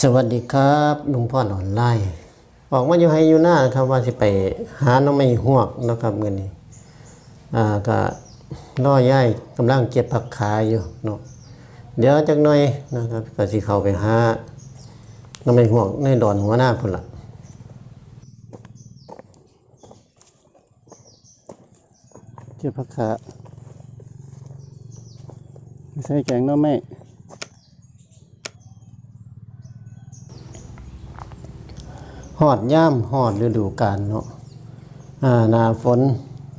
สวัสดีครับลุงพ่อออนไลน์บอกว่าอยู่ให้อยู่หน้าครับว่าสิไปหาน้องไม่หวกนะครับเมื่อนี้อ่าก็ล่อย่ายกำลังเก็บผักขายอยู่เนาะเดี๋ยวจักหน่อยนะครับก็สิเข้าไปหาน้องไม่หวกในดอนหัวหน้าพุ่นละเก็บผักขาใส่แกงน้องไม่ หอดย่ามหอดฤดูกาลเนาะอ่านาฝน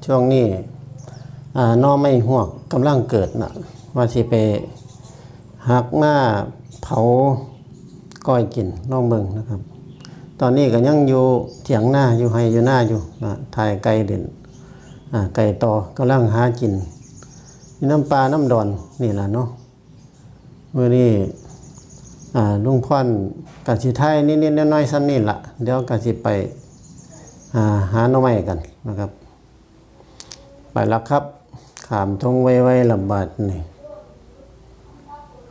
ช่วงนี้อ่านอไม่หวกกำลังเกิดนะว่าสิไปหักหน้าเผาก้อยกินน้องเบิงนะครับ ตอนนี้ก็ยังอยู่เถียงหน้าอยู่ให้อยู่หน้าอยู่นะถ่ายไก่เด่นอ่าไก่ต่อกำลังหากินมีน้ำปลาน้ำดอนนี่แหละเนาะเมื่อนี้ อ่าลุงพ่อนกะสิไทยนิดๆน้อยๆซ้ำนี่ละเดี๋ยวกะสิไปอ่าหาหน่อไม้กันนะครับ ไปแล้วครับขามทงไว้ๆลำบาดนี่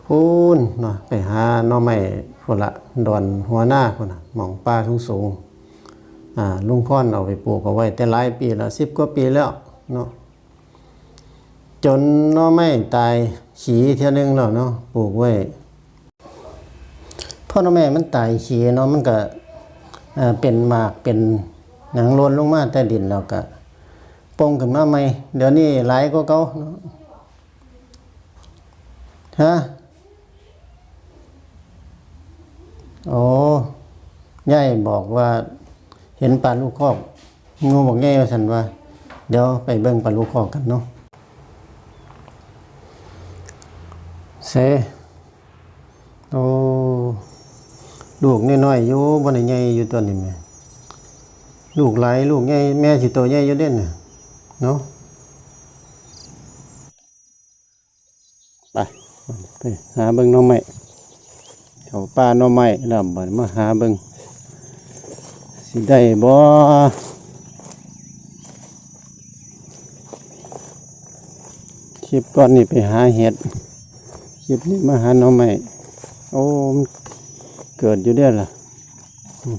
พูนเนาะไปหาหน่อไม้พุ่นละดอนหัวหน้าพุ่นน่ะหมองป้าสูงสูงอ่าลุงพ่อนเอาไปปลูกเอาไว้ แต่หลายปีแล้วสิบกว่าปีแล้วเนาะจนหน่อไม้ตายขีเท่านึงแล้วเนาะปลูกไว้ พ่อแม่มันตายขี้เนาะมันก็เป็นหมากเป็นหนังโลนลงมาแต่ดินแล้วก็ปงขึ้นมาใหม่เดี๋ยวนี้หลายกว่าเก่าเนาะฮะโอ้ยายบอกว่าเห็นปลาลูกคอกงูบอกยายว่าสันว่า เดี๋ยวไปเบิ่งปลาลูกคอกกันเนาะเซโอ้ ลูกน้อยๆอยู่บ่ได้ใหญ่อยู่ตัวนี้แม่ลูกหลายลูกใหญ่แม่สิโตใหญ่อยู่เด่นน่ะเนาะไปไปหาเบิ่งน่อไม้เขาป่าน่อไม้แล้วบัดมาหาเบิ่งสิได้บ่คลิปก่อนนี่ไปหาเห็ดคลิปนี้มาหาหน่อไม้โอ้ เกิดอยู่เด้อล่ะอืม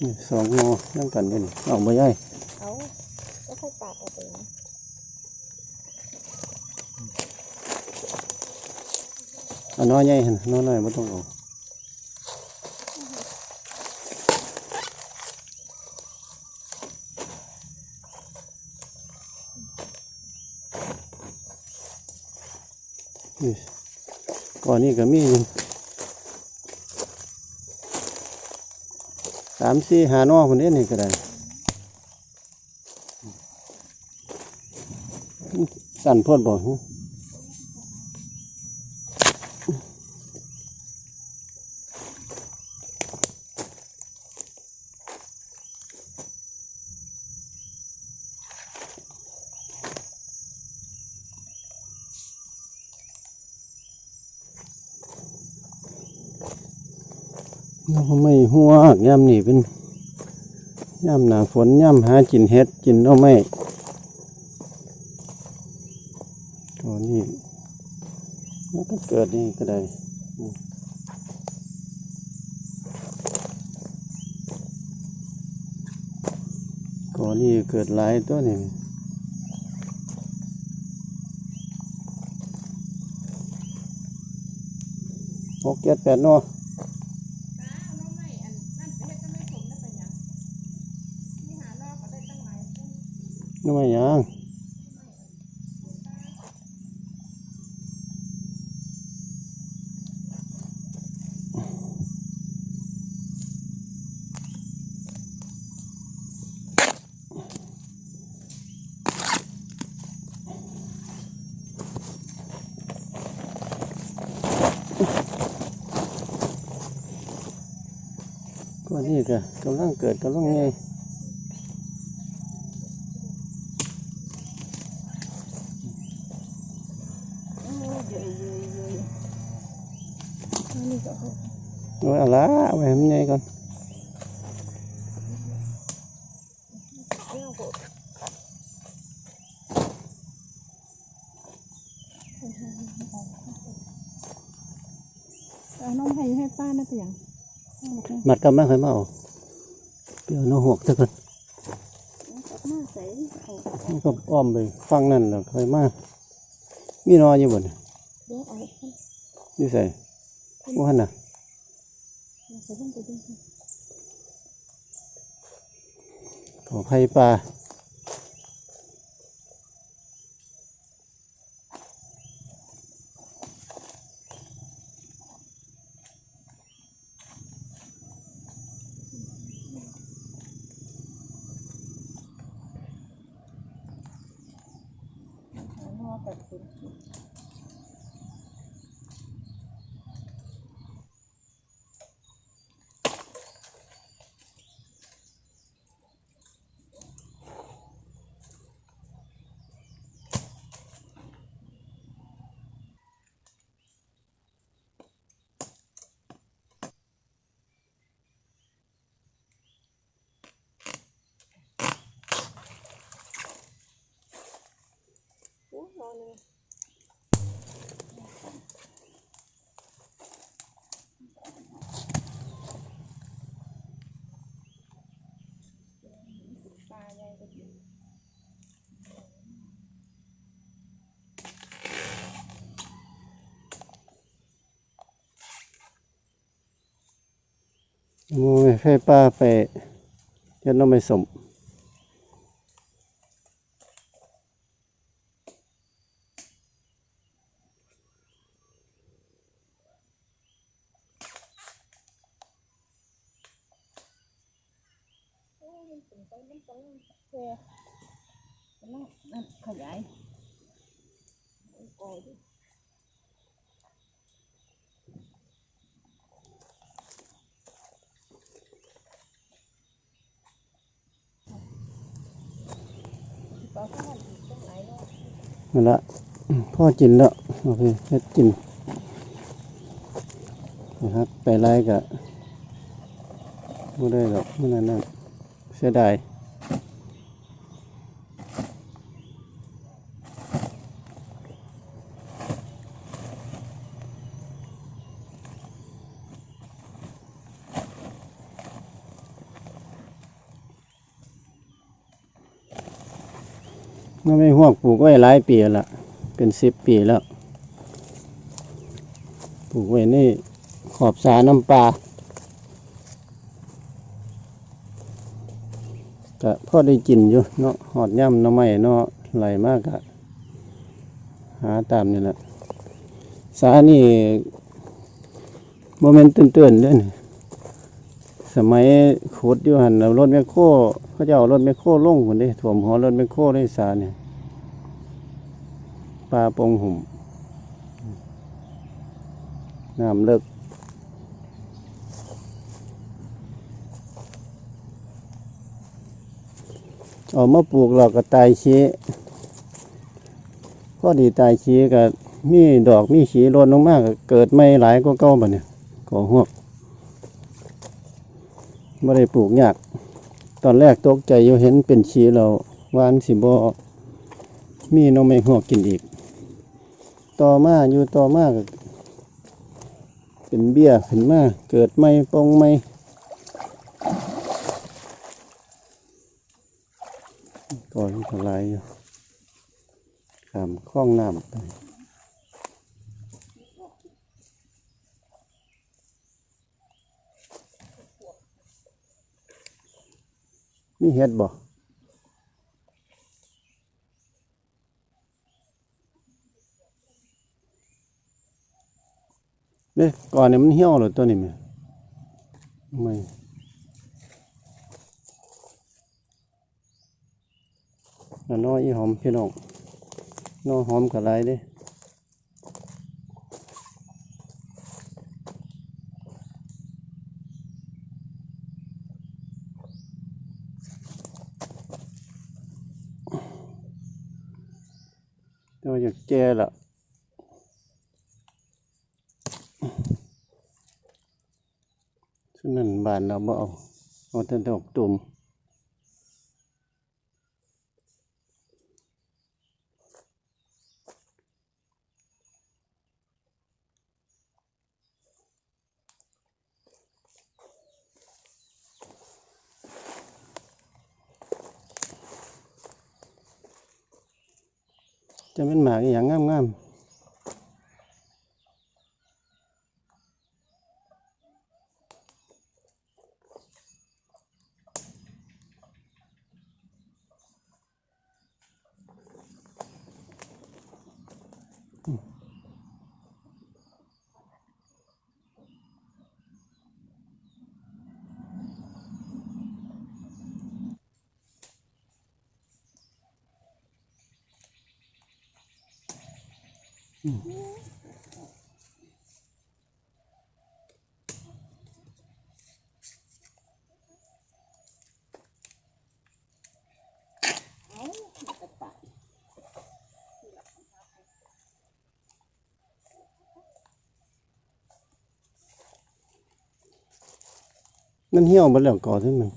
นี่สองงอนั่งกันอยู่นี่เอาบ่ย่ายเอาก็ค่อยปาดเอาไปนะเอาน้อยใหญ่หั่นน้อยน้อยบ่ต้องเอา ก่อนนี้ก็มีสามสี่หานอคนนี้นี่ก็ได้สั่นโพดบอก ไม่หัวย่ำนี่เป็นย่ำหนาฝนย่ำหากินเห็ดกินเอาไม่ตัวนี้แล้วก็เกิดนี่ก็ได้ก่อนนี้เกิดหลายตัวนี่หกเจ็ดแปดเนอน้องไม่อันนั่นเฮ็ดก็ไม่สมได้เป็นหยังนี่หารอบก็ได้ตั้งหลายต้น นี่ไม่ยัง ก็ นี่ก็กำลังเกิดกำลังไงโอ้เยอะเยอะเยอะอันนี้ก็เอาละเอาไว้ให้มันไงก่อนเอาน้องให้ให้ป้านะแต่ยัง มัดกลับมาเคยมาเอาเปลี่ยวน้องหกซะก่อนกลับมาใส่เอามันก็อ้อมไปฟังนั่นแล้วเคยมามีนออยู่บ่นี่ยเดี๋ยวเอาไปอยู่ใส่ว่านน่ะเอาใส่ลงไปด้วยขอไผ่ปลา เอานอตัดเป็น โอ้รอเลยปลาใหญ่ก็กิน โอ้ยไผ่ปลาไปยันน้องไม่สมโอ้มันเป็นไปมันต้องแช่มันต้องนั่นขยายเอาก่อดิ ปลาข้าวอีกตั้งหลายรอบ นั่นละพ่อจินแล้วโอเคเฮ็ดจินนะครับไปไล่กะไม่ได้หรอกไม่นั่นนั่นเสียดาย มันไม่ห่วงปลูกไว้หลายปีแล้วละเป็นสิบปีแล้ว ปลูกไว้นี่ขอบสาน้ำปลาก็พ่อได้กินอยู่เนาะหอดย่ำน้ำไม้เนาะไหลมากอะหาตามนี่แหละสานี่โมเมนต์ตื่นๆเด้วยนี่สมัยขุดอยู่หันรถแมคโครเขาจะเอารถแมคโครลงคนนี้ถ่วมหัวรถแมคโครได้สาเนี่ย ปลาปงหุ่ม น้ำเลิกเอามาปลูกเราก็ตายชี้พอดีตายชี้ก็มีดอกมีขีร่นลงมากเกิดไม่หลายก็เก้าบ่เนี่ยก่อหวกไม่ได้ปลูกยาก ตอนแรกตกใจอยู่เห็นเป็นขีเราวานสิบอมีน้องไม่หวกกินอีก ต่อมาอยู่ต่อมาก็เป็นเบี้ยขึ้นมาเกิดไม่ปองไม่ก่อนทลายอยู่ขามคล้องน้ำไปมีเห็ดบ่ เด้ก่อนเนี่ยมันเหี่ยวเลยตัวนี้ไหมไม่อันน้อยอีหอมพี่น้องน้อหอมกับไรเด้ตัวอยากแก่ละ บ้านเราบ่เอาเอาแต่ดอกตุ่มจะเป็นหมากอย่างงามๆ มันเหี่ยวหมดแล้วก่อขึ้นมัน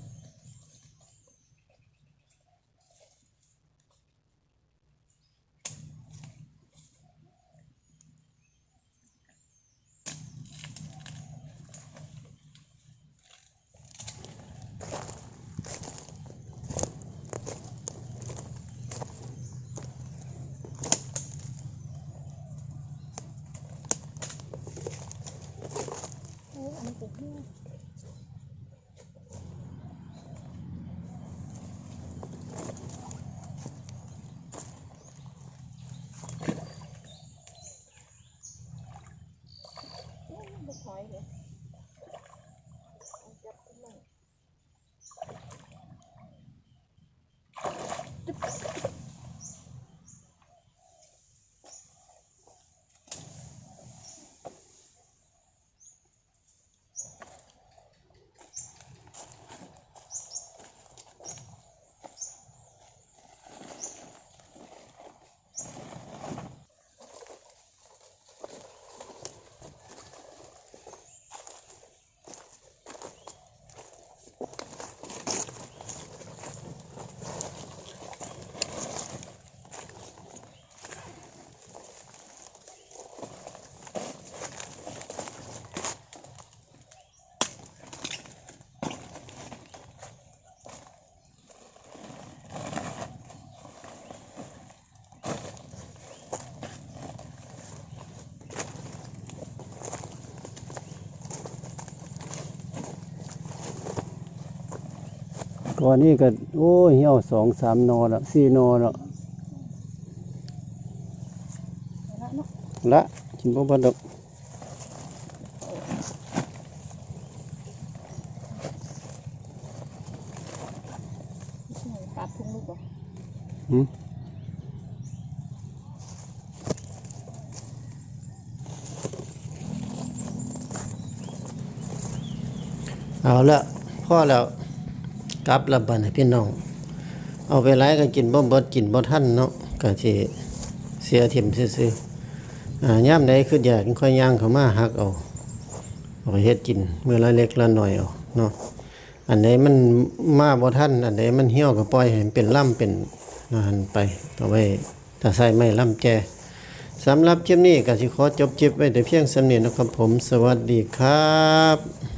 ก่อนนี้ก็ โอ้ยเหี่ยวสองสามนอแล้วสี่นอแล้วเอาละเนาะละกินบ่บ่ดอกไม่ใช่ปรับพุงลูกบ่หืมเอาละพ่อแล้ว กลับล้วบัดนี้พี่น้อง เอาไปไล่ก็กินบ่เบิดกินบ่ทันเนาะก็สิเสียถิ่มซื่อๆอ่ายามใดคืออยากค่อยย่างเข้ามาหักเอาเอาไปเฮ็ดกินเมื้อละเล็กละหน้อยเอาเนาะอันใดมันมาบ่ทันอันใดมันเหี่ยวก็ปล่อยให้มันเป็นล่ำเป็นนันไปเอาไว้ถ้าใส่ไม้ล่ำแจสำหรับคลิปนี้ก็สิขอจบคลิปไว้แต่เพียงสำเนียนะครับผม สวัสดีครับ